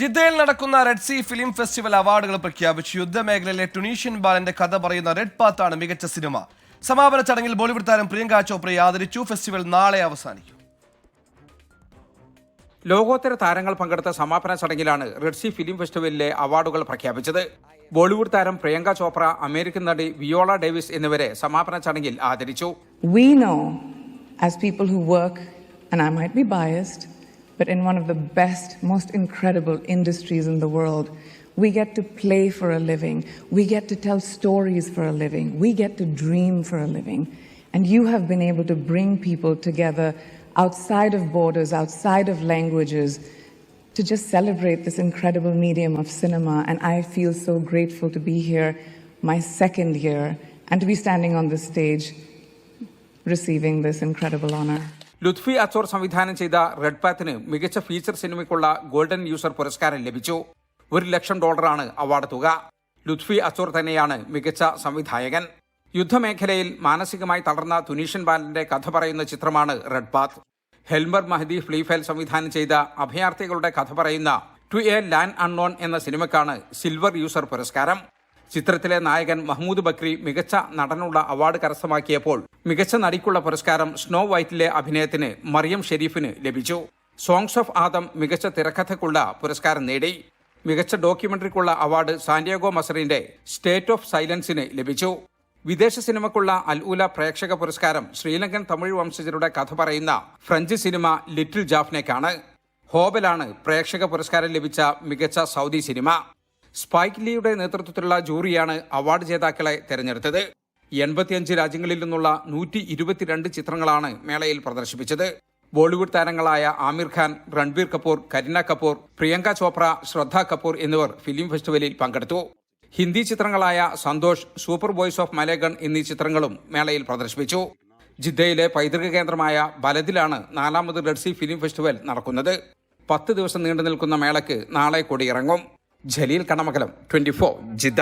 ജിദ്ദയിൽ നടക്കുന്ന Red Sea film festival അവാർഡുകൾ പ്രഖ്യാപിച്ചു. യുദ്ധമേഖലയിലെ ടുണീഷ്യൻ ബാലന്റെ കഥ പറയുന്ന റെഡ് പാത്ത് ആണ് മികച്ച സിനിമ. സമാപന ചടങ്ങിൽ ബോളിവുഡ് താരം പ്രിയങ്ക ചോപ്രയെ ആദരിച്ചു. ഫെസ്റ്റിവൽ നാളെ അവസാനിക്കും. ലോകോത്തര താരങ്ങൾ പങ്കെടുത്ത സമാപന ചടങ്ങിലാണ് റെഡ് റെഡ്സി ഫിലിം ഫെസ്റ്റിവലിലെ അവാർഡുകൾ പ്രഖ്യാപിച്ചത്. ബോളിവുഡ് താരം പ്രിയങ്ക ചോപ്ര അമേരിക്കൻ നടി വിയോള ഡേവിസ് എന്നിവരെ സമാപന ചടങ്ങിൽ ആദരിച്ചു. We know, as people who work, and I might be biased, but in one of the best, most incredible industries in the world, we get to play for a living. We get to tell stories for a living. We get to dream for a living. And you have been able to bring people together outside of borders, outside of languages, to just celebrate this incredible medium of cinema. And I feel so grateful to be here, my second year, and to be standing on this stage receiving this incredible honor. Lotfi Achour സംവിധാനം ചെയ്ത red പാത്തിന് മികച്ച feature സിനിമയ്ക്കുള്ള golden user പുരസ്കാരം ലഭിച്ചു. ഒരു ലക്ഷം ഡോളറാണ് award തുക. Lutfi അച്ചോർ തന്നെയാണ് മികച്ച സംവിധായകൻ. യുദ്ധമേഖലയിൽ മാനസികമായി തളർന്ന തുനീഷ്യൻ ബാലന്റെ കഥ പറയുന്ന ചിത്രമാണ് Red Path helmer Mahdi Fleifel സംവിധാനം ചെയ്ത അഭയാർത്ഥികളുടെ കഥ പറയുന്ന ടു എ ലാൻഡ് അൺനോൺ എന്ന സിനിമയ്ക്കാണ് സിൽവർ യൂസർ പുരസ്കാരം. ചിത്രത്തിലെ നായകൻ മഹ്മൂദ് ബക്രി മികച്ച നടനുള്ള അവാർഡ് കരസ്ഥമാക്കിയപ്പോൾ മികച്ച നടിക്കുള്ള പുരസ്കാരം സ്നോ വൈറ്റിലെ അഭിനയത്തിന് മറിയം ഷെരീഫിന് ലഭിച്ചു. സോങ്സ് ഓഫ് ആദം മികച്ച തിരക്കഥയ്ക്കുള്ള പുരസ്കാരം നേടി. മികച്ച ഡോക്യുമെന്ററിക്കുള്ള അവാർഡ് സാന്റിയാഗോ മസറിന്റെ സ്റ്റേറ്റ് ഓഫ് സൈലൻസിന് ലഭിച്ചു. വിദേശ സിനിമക്കുള്ള അൽ ഉല പ്രേക്ഷക പുരസ്കാരം ശ്രീലങ്കൻ തമിഴ് വംശജരുടെ കഥ പറയുന്ന ഫ്രഞ്ച് സിനിമ ലിറ്റിൽ ജാഫ്നേക്കാണ്. ഹോബലാണ് പ്രേക്ഷക പുരസ്കാരം ലഭിച്ച മികച്ച സൗദി സിനിമ. സ്പൈക്ക് ലീയുടെ നേതൃത്വത്തിലുള്ള ജൂറിയാണ് അവാർഡ് ജേതാക്കളെ തെരഞ്ഞെടുത്തത്. എൺപത്തിയഞ്ച് രാജ്യങ്ങളിൽ നിന്നുള്ള നൂറ്റി ഇരുപത്തിരണ്ട് ചിത്രങ്ങളാണ് മേളയിൽ പ്രദർശിപ്പിച്ചത്. ബോളിവുഡ് താരങ്ങളായ ആമിർ ഖാൻ രൺബീർ കപൂർ കരീന കപൂർ പ്രിയങ്ക ചോപ്ര ശ്രദ്ധ കപൂർ എന്നിവർ ഫിലിം ഫെസ്റ്റിവലിൽ പങ്കെടുത്തു. Hindi ചിത്രങ്ങളായ Santosh Super Boys of Malegaon എന്നീ ചിത്രങ്ങളും മേളയിൽ പ്രദർശിപ്പിച്ചു. ജിദ്ദയിലെ പൈതൃക കേന്ദ്രമായ ബലദിലാണ് നാലാമത് റെഡ്സി ഫിലിം ഫെസ്റ്റിവൽ നടക്കുന്നത്. പത്ത് ദിവസം നീണ്ടു നിൽക്കുന്ന മേളയ്ക്ക് നാളെ കൊടിയിറങ്ങും. Jaleel Kanamakalam twenty four Jeddah